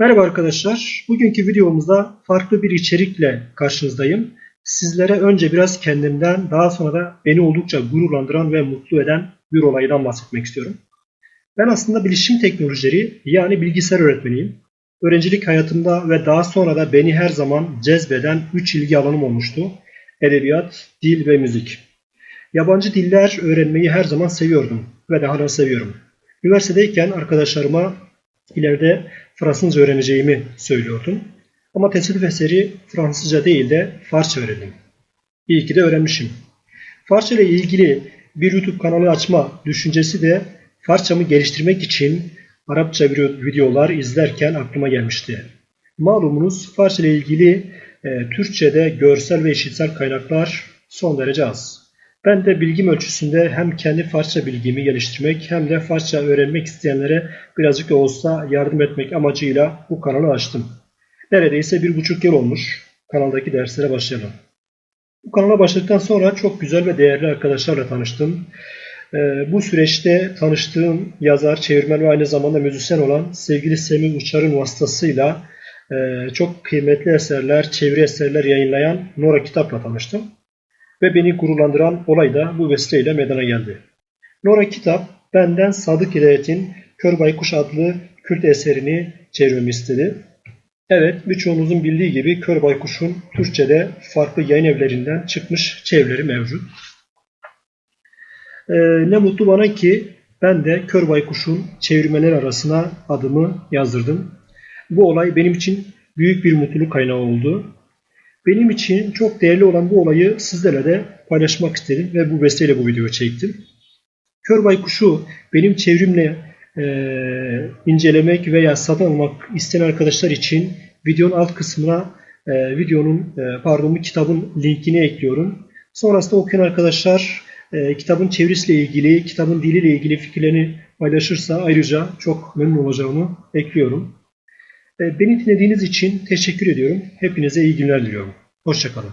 Merhaba arkadaşlar. Bugünkü videomuzda farklı bir içerikle karşınızdayım. Sizlere önce biraz kendimden, daha sonra da beni oldukça gururlandıran ve mutlu eden bir olaydan bahsetmek istiyorum. Ben aslında bilişim teknolojileri yani bilgisayar öğretmeniyim. Öğrencilik hayatımda ve daha sonra da beni her zaman cezbeden 3 ilgi alanım olmuştu. Edebiyat, dil ve müzik. Yabancı diller öğrenmeyi her zaman seviyordum ve de hala seviyorum. Üniversitedeyken arkadaşlarıma ileride Fransızca öğreneceğimi söylüyordum. Ama tesadüf eseri Fransızca değil de Farsça öğrendim. İyi ki de öğrenmişim. Farsça ile ilgili bir YouTube kanalı açma düşüncesi de Farsçamı geliştirmek için Arapça videolar izlerken aklıma gelmişti. Malumunuz Farsça ile ilgili e, Türkçe'de görsel ve işitsel kaynaklar son derece az. Ben de bilgim ölçüsünde hem kendi Farsça bilgimi geliştirmek hem de Farsça öğrenmek isteyenlere birazcık da olsa yardım etmek amacıyla bu kanalı açtım. Neredeyse bir buçuk yıl olmuş kanaldaki derslere başlayalım. Bu kanala başladıktan sonra çok güzel ve değerli arkadaşlarla tanıştım. Ee, bu süreçte tanıştığım yazar, çevirmen ve aynı zamanda müzisyen olan sevgili Semih Uçar'ın vasıtasıyla e, çok kıymetli eserler, çeviri eserler yayınlayan Nora Kitap'la tanıştım. Ve beni gururlandıran olay da bu vesileyle meydana geldi. Nora Kitap benden Sadık Hidayet'in Kör Baykuş adlı Kürt eserini çevirmemi istedi. Evet birçoğunuzun bildiği gibi Kör Baykuş'un Türkçe'de farklı yayın evlerinden çıkmış çevirileri mevcut. Ee, ne mutlu bana ki ben de Kör Baykuş'un çevirmenler arasına adımı yazdırdım. Bu olay benim için büyük bir mutluluk kaynağı oldu. Benim için çok değerli olan bu olayı sizlerle de paylaşmak istedim ve bu vesileyle bu videoyu çektim. Kör baykuşu benim çevrimle e, incelemek veya satın almak isteyen arkadaşlar için videonun alt kısmına e, videonun e, pardon kitabın linkini ekliyorum. Sonrasında okuyan arkadaşlar e, kitabın çevirisiyle ilgili, kitabın diliyle ilgili fikirlerini paylaşırsa ayrıca çok memnun olacağımı ekliyorum. Beni dinlediğiniz için teşekkür ediyorum. Hepinize iyi günler diliyorum. Hoşçakalın.